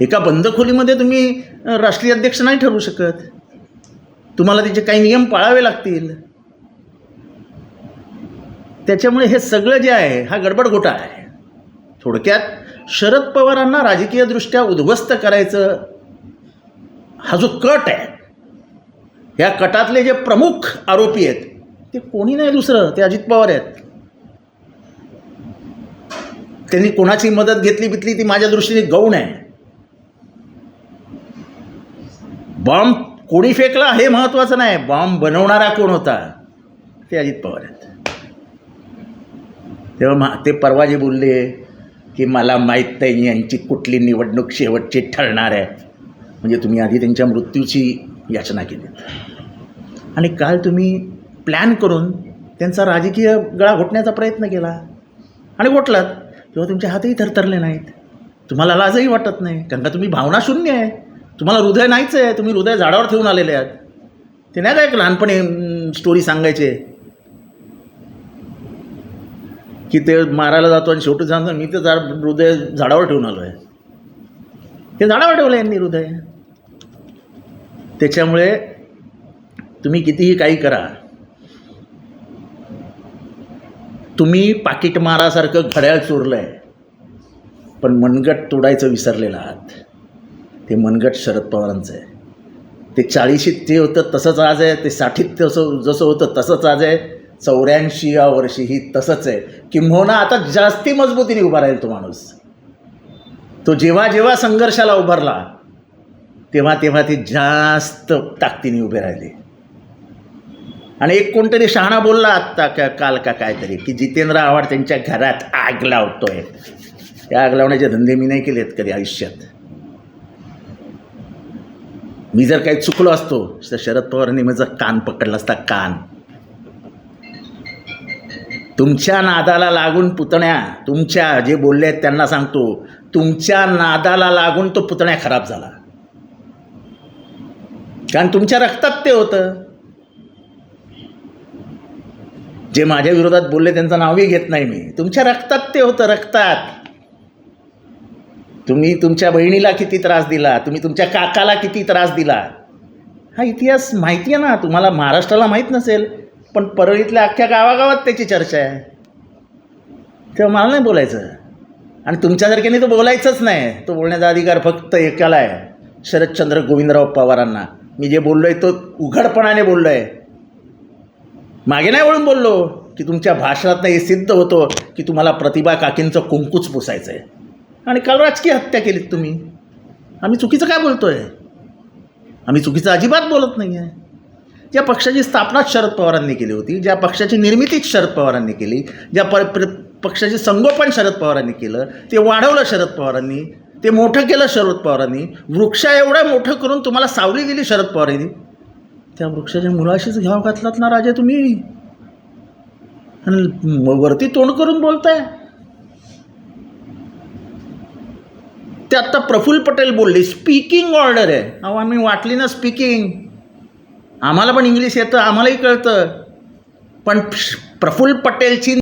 एका बंद खोलीमध्ये तुम्ही राष्ट्रीय अध्यक्ष नाही ठरवू शकत. तुम्हाला त्याचे काही नियम पाळावे लागतील. त्याच्यामुळे हे सगळं जे आहे हा गडबड घोटाळा आहे. थोडक्यात शरद पवारांना राजकीयदृष्ट्या उद्ध्वस्त करायचं हा जो कट आहे या कटातले जे प्रमुख आरोपी आहेत ते कोणी नाही दुसरं ते अजित पवार आहेत. त्यांनी कोणाची मदत घेतली बितली ती माझ्या दृष्टीने गौण आहे. बॉम्ब कोणी फेकला हे महत्त्वाचं नाही. बॉम्ब बनवणारा कोण होता? ते अजित पवार आहेत. तेव्हा मा ते परवा जे बोलले की मला माहीत नाही यांची कुठली निवडणूक शेवटची ठरणार आहे. म्हणजे तुम्ही आधी त्यांच्या मृत्यूची याचना केली. आणि काल तुम्ही प्लॅन करून त्यांचा राजकीय गळा घोटण्याचा प्रयत्न केला. आणि घोटलात. तेव्हा तुमच्या हातही थरथरले नाहीत. तुम्हाला लाजही वाटत नाही. कारण का तुम्ही भावना शून्य आहे. तुम्हाला हृदय नाहीच आहे तुम्ही हृदय झाडावर ठेवून आलेले आहात. ते नाही का एक लहानपणी स्टोरी सांगायचे? की ते मारायला जातो आणि शेवटी सांगतो मी ते झाड हृदय झाडावर ठेवून आलो आहे ते झाडावर ठेवलं यांनी हृदय. त्याच्यामुळे तुम्ही कितीही काही करा तुम्ही पाकिट मारासारखं घड्याळ चोरलं आहे पण मनगट तोडायचं विसरलेलं आहात. ते मनगट शरद पवारांचं आहे. ते चाळीशीत ते होतं तसंच आज आहे. ते साठीत तसं जसं होतं तसंच आज आहे. चौऱ्याऐंशी या वर्षीही तसंच आहे. किंबहुना आता जास्ती मजबूतीने उभा राहील तो माणूस. तो जेव्हा जेव्हा संघर्षाला उभारला तेव्हा तेव्हा ते जास्त ताकदीने उभे राहिले. आणि एक कोणतरी शहाणा बोलला आत्ता का काल का काहीतरी की जितेंद्र आव्हाड त्यांच्या घरात आग लावतोय. त्या आग लावण्याचे धंदे मी नाही केलेत कधी आयुष्यात. मी जर काही चुकलो असतो तर शरद पवारांनी माझा कान पकडला असता कान. तुमच्या नादाला लागून पुतण्या तुमच्या जे बोलले आहेत त्यांना सांगतो तुमच्या नादाला लागून तो पुतण्या खराब झाला. कारण तुमच्या रक्तात ते होतं. जे माझ्या विरोधात बोलले त्यांचं नावही घेत नाही मी. तुमच्या रक्तात ते होतं रक्तात. तुम्ही तुमच्या बहिणीला किती त्रास दिला? तुम्ही तुमच्या काकाला किती त्रास दिला? हा इतिहास माहिती आहे ना. तुम्हाला महाराष्ट्राला माहीत नसेल पण परळीतल्या अख्ख्या गावागावात त्याची चर्चा आहे. तेव्हा मला नाही बोलायचं. आणि तुमच्यासारख्याने तो बोलायचंच नाही. तो बोलण्याचा अधिकार फक्त एकाला आहे शरदचंद्र गोविंदराव पवारांना. मी जे बोललो आहे तो उघडपणाने बोललो आहे मागे नाही वळून बोललो की तुमच्या भाषणातनं हे सिद्ध होतो की तुम्हाला प्रतिभा काकींचं कुंकूच पुसायचं आहे आणि काल राजकीय हत्या केलीत तुम्ही. आम्ही चुकीचं काय बोलतो आहे आम्ही चुकीचं अजिबात बोलत नाही आहे ज्या पक्षाची स्थापनाच शरद पवारांनी केली होती ज्या पक्षाची निर्मितीच शरद पवारांनी केली ज्या प प्र पक्षाचे संगोपन शरद पवारांनी केलं ते वाढवलं शरद पवारांनी ते मोठं केलं शरद पवारांनी वृक्ष एवढं मोठं करून तुम्हाला सावली दिली शरद पवारांनी. त्या वृक्षाच्या मुलाशीच घ्याव घातलात ना राजा तुम्ही? आणि वरती तोंड करून बोलताय? ते आत्ता प्रफुल्ल पटेल बोलले स्पीकिंग ऑर्डर आहे. अहो आम्ही वाटली ना स्पीकिंग आम्हाला पण इंग्लिश येतं आम्हालाही कळतं. पण प्रफुल्ल पटेलची